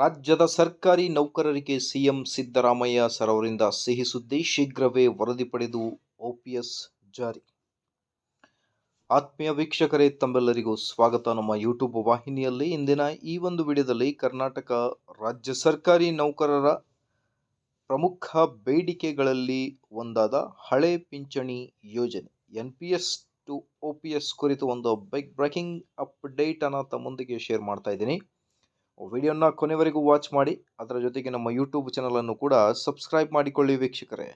ರಾಜ್ಯದ ಸರ್ಕಾರಿ ನೌಕರರಿಗೆ ಸಿಎಂ ಸಿದ್ದರಾಮಯ್ಯ ಸರ್ ಅವರಿಂದ ಸಿಹಿ ಸುದ್ದಿ ಶೀಘ್ರವೇ ವರದಿ ಪಡೆದು ಓಪಿಎಸ್ ಜಾರಿ. ಆತ್ಮೀಯ ವೀಕ್ಷಕರೇ, ತಮ್ಮೆಲ್ಲರಿಗೂ ಸ್ವಾಗತ. ನಮ್ಮ ಯೂಟ್ಯೂಬ್ ವಾಹಿನಿಯಲ್ಲಿ ಇಂದಿನ ಈ ಒಂದು ವಿಡಿಯೋದಲ್ಲಿ ಕರ್ನಾಟಕ ರಾಜ್ಯ ಸರ್ಕಾರಿ ನೌಕರರ ಪ್ರಮುಖ ಬೇಡಿಕೆಗಳಲ್ಲಿ ಒಂದಾದ ಹಳೆ ಪಿಂಚಣಿ ಯೋಜನೆ. N P S to O P S ಕುರಿತು ಒಂದು ಬೈಕ್ ಬ್ರೇಕಿಂಗ್ ಅಪ್ಡೇಟ್ ಅನ್ನು ತಮ್ಮೊಂದಿಗೆ ಶೇರ್ ಮಾಡ್ತಾ ಇದ್ದೀನಿ. ವಿಡಿಯೋನ ಕೊನೆವರೆಗೂ ವಾಚ್ ಮಾಡಿ, ಅದರ ಜೊತೆಗೆ ನಮ್ಮ ಯೂಟ್ಯೂಬ್ ಚಾನಲನ್ನು ಕೂಡ ಸಬ್ಸ್ಕ್ರೈಬ್ ಮಾಡಿಕೊಳ್ಳಿ ವೀಕ್ಷಕರೇ.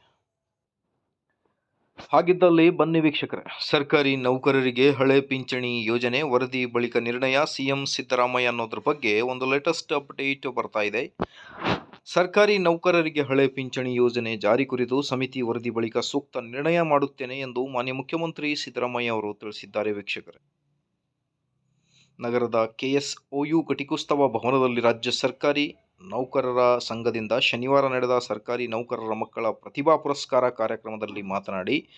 ಹಾಗಿದ್ದಲ್ಲಿ ಬನ್ನಿ ವೀಕ್ಷಕರೇ. ಸರ್ಕಾರಿ ನೌಕರರಿಗೆ ಹಳೆ ಪಿಂಚಣಿ ಯೋಜನೆ ವರದಿ ಬಳಿಕ ನಿರ್ಣಯ ಸಿಎಂ ಸಿದ್ದರಾಮಯ್ಯ ಅನ್ನೋದ್ರ ಬಗ್ಗೆ ಒಂದು ಲೇಟೆಸ್ಟ್ ಅಪ್ಡೇಟ್ ಬರ್ತಾ ಇದೆ. ಸರ್ಕಾರಿ ನೌಕರರಿಗೆ ಹಳೆ ಪಿಂಚಣಿ ಯೋಜನೆ ಜಾರಿ ಕುರಿತು ಸಮಿತಿ ವರದಿ ಬಳಿಕ ಸೂಕ್ತ ನಿರ್ಣಯ ಮಾಡುತ್ತೇನೆ ಎಂದು ಮಾನ್ಯ ಮುಖ್ಯಮಂತ್ರಿ ಸಿದ್ದರಾಮಯ್ಯ ಅವರು ತಿಳಿಸಿದ್ದಾರೆ ವೀಕ್ಷಕರೇ. ನಗರದ ಕೆಎಸ್ಒಯು ಘಟಿಕೋತ್ಸವ ಭವನದಲ್ಲಿ ರಾಜ್ಯ ಸರ್ಕಾರಿ ನೌಕರರ ಸಂಘದಿಂದ ಶನಿವಾರ ನಡೆದ ಸರ್ಕಾರಿ ನೌಕರರ ಮಕ್ಕಳ ಪ್ರತಿಭಾ ಪುರಸ್ಕಾರ ಕಾರ್ಯಕ್ರಮದಲ್ಲಿ ಮಾತನಾಡಿ,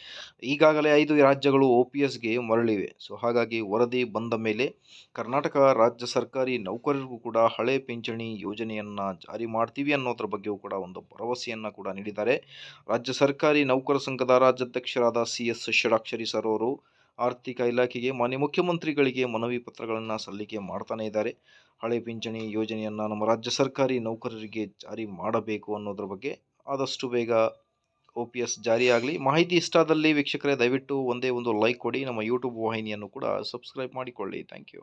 ಈಗಾಗಲೇ ಐದು ರಾಜ್ಯಗಳು ಒ ಪಿ ಎಸ್ಗೆ ಮರಳಿವೆ. ಸೊ, ಹಾಗಾಗಿ ವರದಿ ಬಂದ ಮೇಲೆ ಕರ್ನಾಟಕ ರಾಜ್ಯ ಸರ್ಕಾರಿ ನೌಕರರಿಗೂ ಕೂಡ ಹಳೆ ಪಿಂಚಣಿ ಯೋಜನೆಯನ್ನು ಜಾರಿ ಮಾಡ್ತೀವಿ ಅನ್ನೋದ್ರ ಬಗ್ಗೆಯೂ ಕೂಡ ಒಂದು ಭರವಸೆಯನ್ನು ಕೂಡ ನೀಡಿದ್ದಾರೆ. ರಾಜ್ಯ ಸರ್ಕಾರಿ ನೌಕರ ಸಂಘದ ರಾಜ್ಯಾಧ್ಯಕ್ಷರಾದ ಸಿ ಎಸ್ ಷಡಾಕ್ಷರಿ ಸರ್ ಅವರು ಆರ್ಥಿಕ ಇಲಾಖೆಗೆ ಮಾನ್ಯ ಮುಖ್ಯಮಂತ್ರಿಗಳಿಗೆ ಮನವಿ ಪತ್ರಗಳನ್ನು ಸಲ್ಲಿಕೆ ಮಾಡ್ತಾನೆ ಇದ್ದಾರೆ. ಹಳೆ ಪಿಂಚಣಿ ಯೋಜನೆಯನ್ನು ನಮ್ಮ ರಾಜ್ಯ ಸರ್ಕಾರಿ ನೌಕರರಿಗೆ ಜಾರಿ ಮಾಡಬೇಕು ಅನ್ನೋದ್ರ ಬಗ್ಗೆ ಆದಷ್ಟು ಬೇಗ ಒ ಪಿ ಎಸ್ ಜಾರಿಯಾಗಲಿ. ಮಾಹಿತಿ ಇಷ್ಟಾದಲ್ಲಿ ವೀಕ್ಷಕರೇ ದಯವಿಟ್ಟು ಒಂದೇ ಒಂದು ಲೈಕ್ ಕೊಡಿ. ನಮ್ಮ ಯೂಟ್ಯೂಬ್ ವಾಹಿನಿಯನ್ನು ಕೂಡ ಸಬ್ಸ್ಕ್ರೈಬ್ ಮಾಡಿಕೊಳ್ಳಿ. Thank you.